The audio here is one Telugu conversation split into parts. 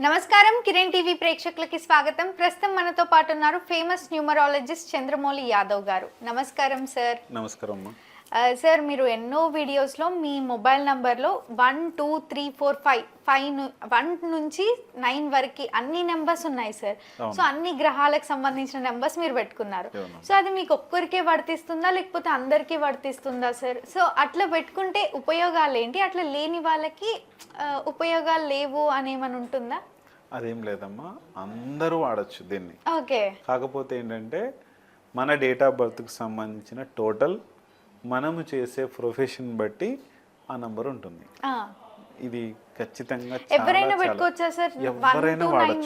నమస్కారం కిరణ్ టీవీ ప్రేక్షకులకి స్వాగతం. ప్రస్తుతం మనతో పాటు ఉన్నారు ఫేమస్ న్యూమరాలజిస్ట్ చంద్రమౌళి యాదవ్ గారు. నమస్కారం సార్. నమస్కారం అమ్మా. సార్ మీరు ఎన్నో వీడియోస్లో మీ మొబైల్ నంబర్లో one two three four five five one నుంచి నైన్ వరకు అన్ని నెంబర్స్ ఉన్నాయి సార్. సో అన్ని గ్రహాలకు సంబంధించిన నెంబర్స్ మీరు పెట్టుకున్నారు. సో అది మీకు ఒక్కరికే వర్తిస్తుందా లేకపోతే అందరికీ వర్తిస్తుందా సార్? సో అట్లా పెట్టుకుంటే ఉపయోగాలు ఏంటి? అట్లా లేని వాళ్ళకి ఉపయోగాలు లేవు అని ఏమైనా ఉంటుందా? అదేం లేదమ్మా. అందరూ వాడచ్చు దీన్ని. ఓకే. కాకపోతే ఏంటంటే మన డేట్ ఆఫ్ బర్త్కి సంబంధించిన టోటల్ మనము చేసే ప్రొఫెషన్ బట్టి ఆ నంబర్ ఉంటుంది. ఇది ఖచ్చితంగా చాలా, ఎవరైనా ఎవరైనా వాడచ్చు?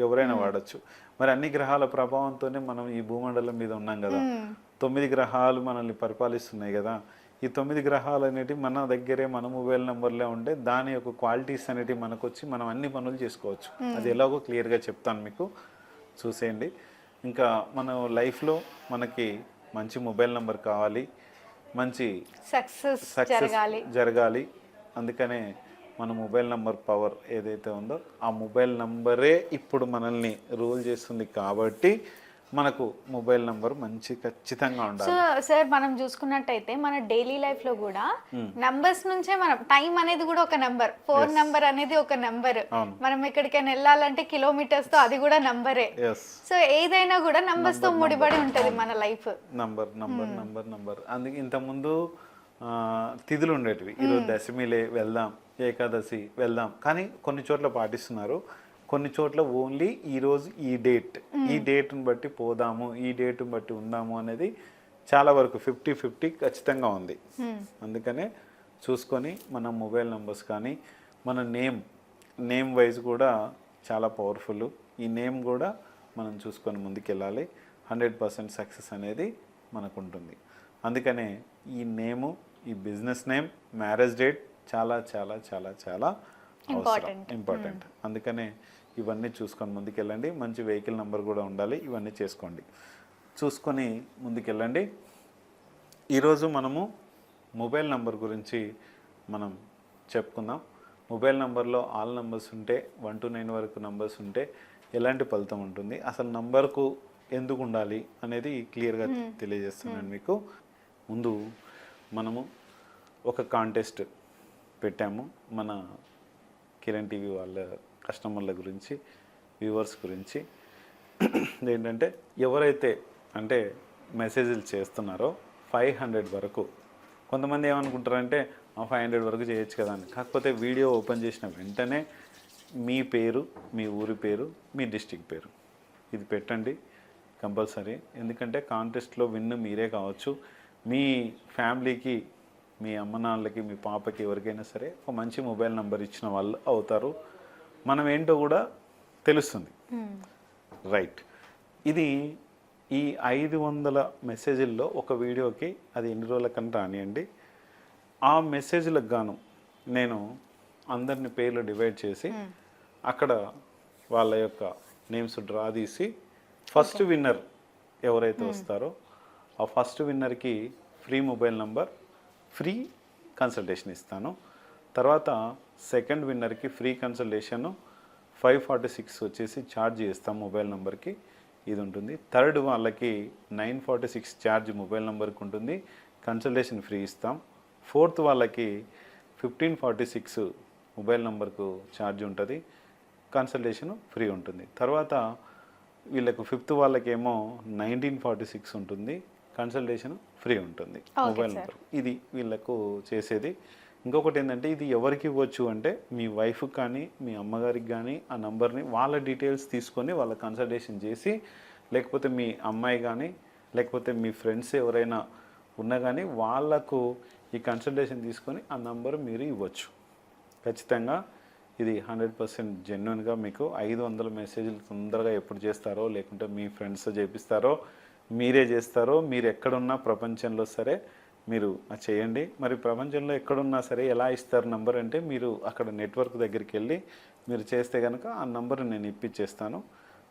ఎవరైనా వాడచ్చు. మరి అన్ని గ్రహాల ప్రభావంతోనే మనం ఈ భూమండలం మీద ఉన్నాం కదా. తొమ్మిది గ్రహాలు మనల్ని పరిపాలిస్తున్నాయి కదా. ఈ తొమ్మిది గ్రహాలు అనేటివి మన దగ్గరే మన మొబైల్ నెంబర్లే ఉంటే దాని యొక్క క్వాలిటీస్ అనేటివి మనకు వచ్చి మనం అన్ని పనులు చేసుకోవచ్చు. అది ఎలాగో క్లియర్గా చెప్తాను మీకు. చూసేయండి. ఇంకా మన లైఫ్లో మనకి మంచి మొబైల్ నెంబర్ కావాలి. మంచి సక్సెస్ జరగాలి. జరగాలి. అందుకనే మన మొబైల్ నంబర్ పవర్ ఏదైతే ఉందో ఆ మొబైల్ నంబరే ఇప్పుడు మనల్ని రూల్ చేస్తుంది కాబట్టి మనకు మొబైల్ నంబర్ మంచి ఖచ్చితంగా ఉండాలి. సో సార్ మనం చూసుకున్నట్టయితే మన డైలీ లైఫ్లో కూడా నంబర్స్ నుంచే మనం టైం అనేది కూడా ఒక నంబర్ ఫోన్ నంబర్ అనేది ఒక నంబర్. మనం ఎక్కడికైనా వెళ్ళాలంటే కిలోమీటర్స్తో అది కూడా నంబరే. సో ఏదైనా కూడా నంబర్స్తో ముడిపడి ఉంటది మన life. Number number number number అందుకే ఇంతకుముందు తిథులు ఉండేటివి. ఈరోజు దశమిలే వెళ్దాం ఏకాదశి వెళ్దాం. కానీ కొన్ని చోట్ల పాటిస్తున్నారు. కొన్ని చోట్ల ఓన్లీ ఈరోజు ఈ డేట్. ఈ డేట్ని బట్టి పోదాము ఈ డేట్ని బట్టి ఉందాము అనేది చాలా వరకు ఫిఫ్టీ ఫిఫ్టీ ఖచ్చితంగా ఉంది. అందుకనే చూసుకొని మన మొబైల్ నెంబర్స్ కానీ మన నేమ్ నేమ్ వైజ్ కూడా చాలా పవర్ఫుల్. ఈ నేమ్ కూడా మనం చూసుకొని ముందుకెళ్ళాలి. హండ్రెడ్ పర్సెంట్ సక్సెస్ అనేది మనకు ఉంటుంది అందుకనే ఈ నేము ఈ బిజినెస్ నేమ్ మ్యారేజ్ డేట్ చాలా చాలా చాలా చాలా అవసరం. ఇంపార్టెంట్. అందుకనే ఇవన్నీ చూసుకొని ముందుకెళ్ళండి. మంచి వెహికల్ నెంబర్ కూడా ఉండాలి. ఇవన్నీ చేసుకోండి. చూసుకొని ముందుకెళ్ళండి. ఈరోజు మనము మొబైల్ నంబర్ గురించి మనం చెప్పుకుందాం. మొబైల్ నంబర్లో ఆల్ నంబర్స్ ఉంటే వన్ టు నైన్ వరకు నంబర్స్ ఉంటే ఎలాంటి ఫలితం ఉంటుంది? అసలు నంబర్కు ఎందుకు ఉండాలి అనేది క్లియర్గా తెలియజేస్తున్నాను మీకు. ముందు మనము ఒక కాంటెస్ట్ పెట్టాము. మన కిరణ్ టీవీ వాళ్ళ కస్టమర్ల గురించి వ్యూవర్స్ గురించి. ఏంటంటే ఎవరైతే అంటే మెసేజ్లు చేస్తున్నారో ఫైవ్ హండ్రెడ్ వరకు. కొంతమంది ఏమనుకుంటారంటే ఫైవ్ హండ్రెడ్ వరకు చేయొచ్చు కదా అని. కాకపోతే వీడియో ఓపెన్ చేసిన వెంటనే మీ పేరు మీ ఊరి పేరు మీ డిస్టిక్ పేరు. ఇది పెట్టండి కంపల్సరీ. ఎందుకంటే కాంటెస్ట్లో విన్ మీరే కావచ్చు. మీ ఫ్యామిలీకి మీ అమ్మ నాన్నలకి మీ పాపకి ఎవరికైనా సరే ఒక మంచి మొబైల్ నెంబర్ ఇచ్చిన వాళ్ళు అవుతారు. మనం ఏంటో కూడా తెలుస్తుంది. రైట్. ఇది ఈ ఐదు వందల మెసేజ్ల్లో ఒక వీడియోకి అది ఎన్ని రోజుల కన్నా రానియండి. ఆ మెసేజ్లకు గాను నేను అందరిని పేర్లు డివైడ్ చేసి అక్కడ వాళ్ళ యొక్క నేమ్స్ డ్రా తీసి ఫస్ట్ విన్నర్ ఎవరైతే వస్తారో ఆ first విన్నర్కి free mobile number free consultation ఇస్తాను. తర్వాత second విన్నర్కి free consultation five forty six వచ్చేసి ఛార్జ్ చేస్తాం మొబైల్ నెంబర్కి ఇది ఉంటుంది. థర్డ్ వాళ్ళకి nine forty six charge mobile నెంబర్కి ఉంటుంది. కన్సల్టేషన్ ఫ్రీ ఇస్తాం. ఫోర్త్ వాళ్ళకి ఫిఫ్టీన్ ఫార్టీ సిక్స్ మొబైల్ నెంబర్కు ఛార్జ్ ఉంటుంది. కన్సల్టేషన్ ఫ్రీ ఉంటుంది. తర్వాత వీళ్ళకు ఫిఫ్త్ వాళ్ళకేమో నైన్టీన్ ఫార్టీ సిక్స్ ఉంటుంది. కన్సల్టేషన్ ఫ్రీ ఉంటుంది. మొబైల్ నెంబర్ ఇది వీళ్ళకు చేసేది. ఇంకొకటి ఏంటంటే ఇది ఎవరికి ఇవ్వచ్చు అంటే మీ వైఫ్కి కానీ మీ అమ్మగారికి కానీ ఆ నంబర్ని వాళ్ళ డీటెయిల్స్ తీసుకొని వాళ్ళ కన్సల్టేషన్ చేసి లేకపోతే మీ అమ్మాయి కానీ లేకపోతే మీ ఫ్రెండ్స్ ఎవరైనా ఉన్నా కానీ వాళ్ళకు ఈ కన్సల్టేషన్ తీసుకొని ఆ నంబర్ మీరు ఇవ్వచ్చు. ఖచ్చితంగా ఇది హండ్రెడ్ పర్సెంట్ జెన్యున్గా మీకు ఐదు వందల మెసేజ్లు తొందరగా ఎప్పుడు చేస్తారో లేకుంటే మీ ఫ్రెండ్స్తో చేపిస్తారో మీరే చేస్తారో మీరు ఎక్కడున్నా ప్రపంచంలో సరే మీరు అది చేయండి. మరి ప్రపంచంలో ఎక్కడున్నా సరే ఎలా ఇస్తారు నంబర్ అంటే మీరు అక్కడ నెట్వర్క్ దగ్గరికి వెళ్ళి మీరు చేస్తే కనుక ఆ నంబర్ నేను ఇప్పించేస్తాను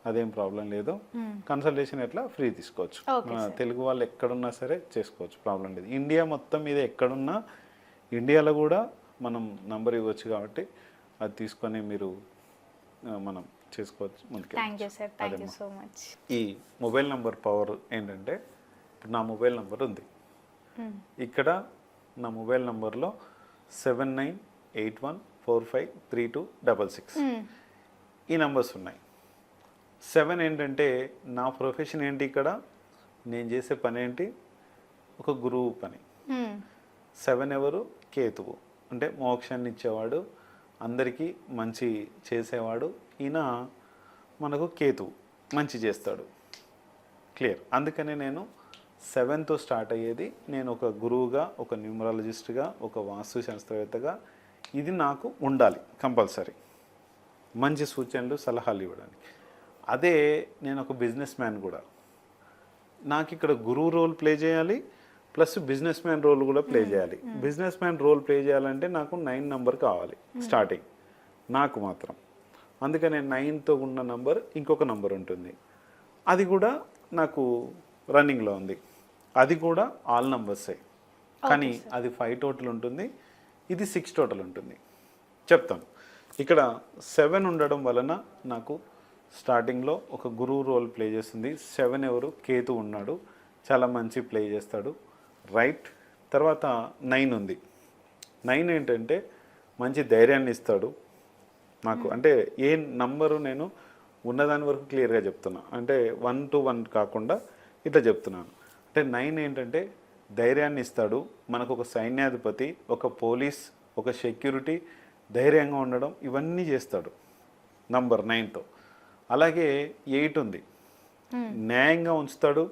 అదేం ప్రాబ్లం లేదు. కన్సల్టేషన్ ఎట్లా ఫ్రీ తీసుకోవచ్చు. తెలుగు వాళ్ళు ఎక్కడున్నా సరే చేసుకోవచ్చు ప్రాబ్లం లేదు. ఇండియా మొత్తం మీద ఎక్కడున్నా ఇండియాలో కూడా మనం నంబర్ ఇవ్వచ్చు కాబట్టి అది తీసుకొని మీరు మనం చేసుకోవచ్చు ముందుకు ఈ మొబైల్ నంబర్ పవర్ ఏంటంటే ఇప్పుడు నా మొబైల్ నంబర్ ఉంది. ఇక్కడ నా మొబైల్ నంబర్లో seven nine eight one four five three two double six. ఈ నంబర్స్ ఉన్నాయి. సెవెన్ ఏంటంటే నా ప్రొఫెషన్ ఏంటి ఇక్కడ? నేను చేసే పని ఏంటి? ఒక గురువు పని. సెవెన్ ఎవరు? కేతువు. అంటే మోక్షాన్ని ఇచ్చేవాడు అందరికీ మంచి చేసేవాడు. ఈయన మనకు కేతువు. మంచి చేస్తాడు. క్లియర్. అందుకనే నేను సెవెన్తో స్టార్ట్ అయ్యేది నేను ఒక గురువుగా ఒక న్యూమరాలజిస్ట్గా ఒక వాస్తు శాస్త్రవేత్తగా ఇది నాకు ఉండాలి కంపల్సరీ. మంచి సూచనలు సలహాలు ఇవ్వడానికి. అదే నేను ఒక బిజినెస్ మ్యాన్ కూడా. నాకు ఇక్కడ గురువు రోల్ ప్లే చేయాలి ప్లస్ బిజినెస్ మ్యాన్ రోల్ కూడా ప్లే చేయాలి. బిజినెస్ మ్యాన్ రోల్ ప్లే చేయాలంటే నాకు నైన్ నంబర్ కావాలి స్టార్టింగ్. నాకు మాత్రం. అందుకనే నైన్తో ఉన్న నంబర్ ఇంకొక నంబర్ ఉంటుంది. అది కూడా నాకు రన్నింగ్లో ఉంది. అది కూడా ఆల్ నంబర్సే కానీ అది ఫైవ్ టోటల్ ఉంటుంది. ఇది సిక్స్ టోటల్ ఉంటుంది. చెప్తాను ఇక్కడ సెవెన్ ఉండడం వలన నాకు స్టార్టింగ్లో ఒక గురువు రోల్ ప్లే చేస్తుంది. సెవెన్ ఎవరు? కేతు ఉన్నాడు. చాలా మంచి ప్లే చేస్తాడు. రైట్ తర్వాత నైన్ ఉంది. నైన్ ఏంటంటే మంచి ధైర్యాన్ని ఇస్తాడు. నాకు అంటే ఏ నంబరు నేను ఉన్నదాని వరకు క్లియర్గా చెప్తున్నా. అంటే వన్ టు వన్ కాకుండా ఇట్లా చెప్తున్నాను. అంటే నైన్ ఏంటంటే ధైర్యాన్ని ఇస్తాడు. మనకు ఒక సైన్యాధిపతి ఒక పోలీస్ ఒక సెక్యూరిటీ ధైర్యంగా ఉండడం ఇవన్నీ చేస్తాడు. నంబర్ నైన్తో అలాగే ఎయిట్ ఉంది. న్యాయంగా ఉంచుతాడు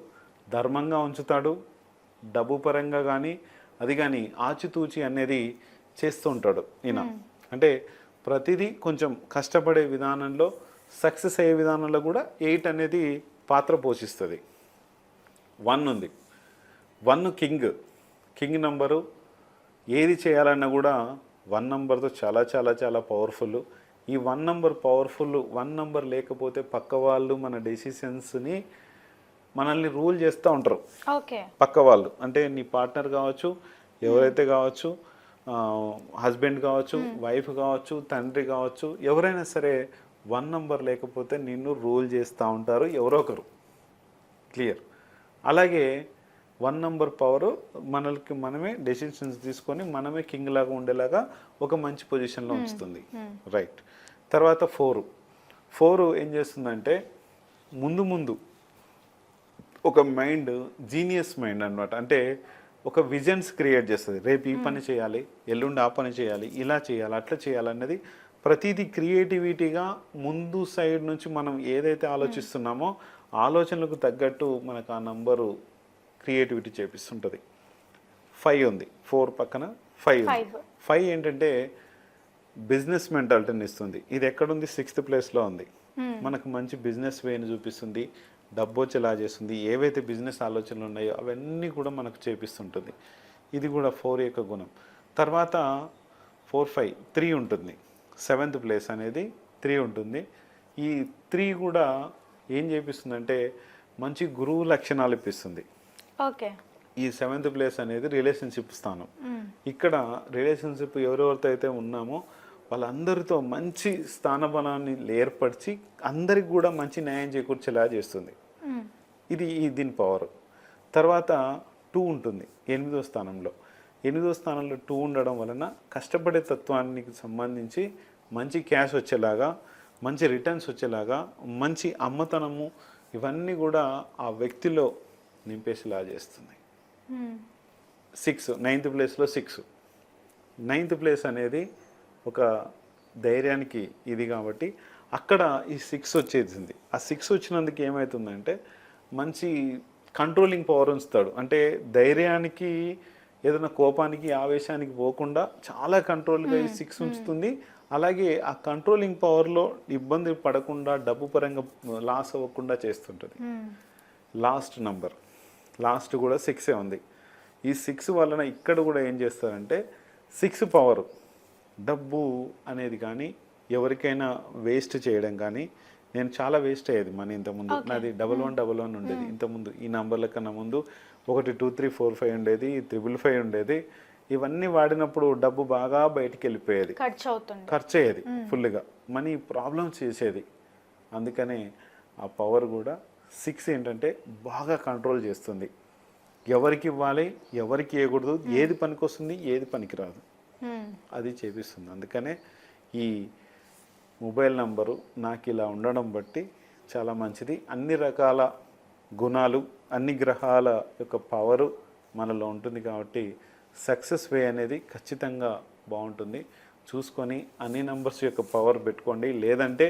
ధర్మంగా ఉంచుతాడు డబ్బు పరంగా కానీ అది కానీ ఆచితూచి అనేది చేస్తూ ఉంటాడు ఈయన. అంటే ప్రతిదీ కొంచెం కష్టపడే విధానంలో సక్సెస్ అయ్యే విధానంలో కూడా ఎయిట్ అనేది పాత్ర పోషిస్తుంది. వన్ ఉంది. One king. కింగ్ నంబరు ఏది చేయాలన్నా కూడా వన్ నంబర్తో చాలా చాలా చాలా పవర్ఫుల్. ఈ one number powerful one number లేకపోతే పక్క వాళ్ళు మన డెసిషన్స్ని మనల్ని రూల్ చేస్తూ ఉంటారు. ఓకే. పక్క వాళ్ళు. అంటే నీ పార్ట్నర్ కావచ్చు ఎవరైతే కావచ్చు హస్బెండ్ కావచ్చు వైఫ్ కావచ్చు తండ్రి కావచ్చు ఎవరైనా సరే వన్ నంబర్ లేకపోతే నిన్ను రూల్ చేస్తూ ఉంటారు ఎవరో ఒకరు. క్లియర్? అలాగే వన్ నంబర్ పవర్ మనకి మనమే డెసిషన్స్ తీసుకొని మనమే కింగ్ లాగా ఉండేలాగా ఒక మంచి పొజిషన్లో ఉంచుతుంది రైట్ తర్వాత ఫోర్. ఫోర్ ఏం చేస్తుందంటే ముందు ముందు ఒక మైండ్ జీనియస్ మైండ్ అన్నమాట. అంటే ఒక విజన్స్ క్రియేట్ చేస్తుంది. రేపు ఈ పని చేయాలి ఎల్లుండి ఆ పని చేయాలి ఇలా చేయాలి అట్లా చేయాలన్నది ప్రతిదీ క్రియేటివిటీగా ముందు సైడ్ నుంచి మనం ఏదైతే ఆలోచిస్తున్నామో ఆలోచనలకు తగ్గట్టు మనకు ఆ నంబరు క్రియేటివిటీ చేపిస్తుంటుంది. ఫైవ్ ఉంది. ఫోర్ పక్కన ఫైవ్. ఫైవ్ ఏంటంటే బిజినెస్ మెంటాలిటీని ఇస్తుంది. ఇది ఎక్కడుంది? సిక్స్త్ ప్లేస్లో ఉంది. మనకు మంచి బిజినెస్ వేని చూపిస్తుంది. డబ్బు వచ్చేలా చేస్తుంది. ఏవైతే బిజినెస్ ఆలోచనలు ఉన్నాయో అవన్నీ కూడా మనకు చేపిస్తుంటుంది. ఇది కూడా ఫోర్ యొక్క గుణం. తర్వాత ఫోర్ ఫైవ్ త్రీ ఉంటుంది. సెవెంత్ ప్లేస్ అనేది త్రీ ఉంటుంది. ఈ త్రీ కూడా ఏం చేపిస్తుందంటే మంచి గురువు లక్షణాలు ఇప్పిస్తుంది. ఓకే. ఈ సెవెంత్ ప్లేస్ అనేది రిలేషన్షిప్ స్థానం. ఇక్కడ రిలేషన్షిప్ ఎవరెవరితో అయితే ఉన్నామో వాళ్ళందరితో మంచి స్థానబలాన్ని ఏర్పరిచి అందరికి కూడా మంచి న్యాయం చేకూర్చేలా చేస్తుంది. ఇది ఈ దీని పవర్. తర్వాత టూ ఉంటుంది ఎనిమిదో స్థానంలో. ఎనిమిదో స్థానంలో టూ ఉండడం వలన కష్టపడే తత్వానికి సంబంధించి మంచి క్యాష్ వచ్చేలాగా మంచి రిటర్న్స్ వచ్చేలాగా మంచి అమ్మతనము ఇవన్నీ కూడా ఆ వ్యక్తిలో నింపేసేలా చేస్తుంది సిక్స్ నైన్త్ ప్లేస్లో సిక్స్. నైన్త్ ప్లేస్ అనేది ఒక ధైర్యానికి ఇది కాబట్టి అక్కడ ఈ సిక్స్ వచ్చేసింది. ఆ సిక్స్ వచ్చినందుకు ఏమవుతుందంటే మంచి కంట్రోలింగ్ పవర్ ఉంచుతాడు. అంటే ధైర్యానికి ఏదైనా కోపానికి ఆవేశానికి పోకుండా చాలా కంట్రోల్గా ఈ సిక్స్ ఉంచుతుంది. అలాగే ఆ కంట్రోలింగ్ పవర్లో ఇబ్బంది పడకుండా డబ్బు పరంగా లాస్ అవ్వకుండా చేస్తుంటుంది. Last number. లాస్ట్ కూడా సిక్సే ఉంది. ఈ సిక్స్ వలన ఇక్కడ కూడా ఏం చేస్తారంటే సిక్స్ పవర్ డబ్బు అనేది కానీ ఎవరికైనా వేస్ట్ చేయడం కానీ నేను చాలా వేస్ట్ అయ్యేది మనీ ఇంతకుముందు. నాది డబల్ వన్ డబల్ వన్ ఉండేది. ఇంతకుముందు ఈ నంబర్ల కన్నా ముందు ఒకటి టూ త్రీ ఫోర్ ఫైవ్ ఉండేది త్రిబుల్ ఫైవ్ ఉండేది. ఇవన్నీ వాడినప్పుడు డబ్బు బాగా బయటికి వెళ్ళిపోయేది ఖర్చు అవుతుంది ఖర్చు అయ్యేది ఫుల్గా మనీ ప్రాబ్లమ్స్ చేసేది. అందుకనే ఆ పవర్ కూడా సిక్స్ ఏంటంటే బాగా కంట్రోల్ చేస్తుంది. ఎవరికి ఇవ్వాలి ఎవరికి ఇవ్వకూడదు ఏది పనికొస్తుంది ఏది పనికిరాదు. Hmm. అది చేపిస్తుంది. అందుకనే ఈ మొబైల్ నంబరు నాకు ఇలా ఉండడం బట్టి చాలా మంచిది. అన్ని రకాల గుణాలు అన్ని గ్రహాల యొక్క పవరు మనలో ఉంటుంది కాబట్టి సక్సెస్ వే అనేది ఖచ్చితంగా బాగుంటుంది. చూసుకొని అన్ని నంబర్స్ యొక్క పవర్ పెట్టుకోండి. లేదంటే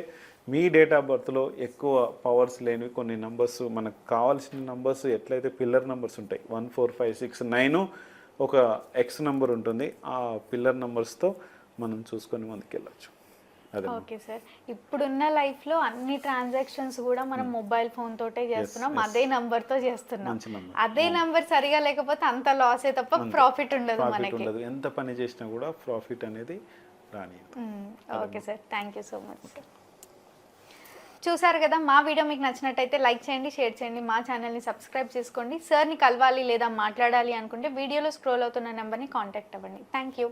మీ డేట్ ఆఫ్ బర్త్లో ఎక్కువ పవర్స్ లేనివి కొన్ని నంబర్స్ మనకు కావాల్సిన నంబర్స్ ఎట్లయితే పిల్లర్ నంబర్స్ ఉంటాయి one four five six nine ఒక ఎక్స్ నంబర్ ఉంటుంది. ఆ పిల్లర్ నంబర్స్తో మనం చూసుకొని ముందుకెళ్ళచ్చు. వెళ్ళచ్చు ఓకే సార్. ఇప్పుడున్న లైఫ్లో అన్ని ట్రాన్సాక్షన్స్ కూడా మనం మొబైల్ ఫోన్ తోటే చేస్తున్నాం. అదే నంబర్తో చేస్తున్నాం. అదే నంబర్ సరిగా లేకపోతే అంత లాసే తప్ప ప్రాఫిట్ ఉండదు మనకి. ఎంత పని చేసినా కూడా ప్రాఫిట్ అనేది రాని okay sir. Thank you so much sir చూసారు కదా మా వీడియో మీకు నచ్చినట్టయితే లైక్ చేయండి షేర్ చేయండి మా ఛానల్ని సబ్స్క్రైబ్ చేసుకోండి. సార్ని కలవాలి లేదా మాట్లాడాలి అనుకుంటే వీడియోలో స్క్రోల్ అవుతున్న నెంబర్ని కాంటాక్ట్ అవ్వండి. Thank you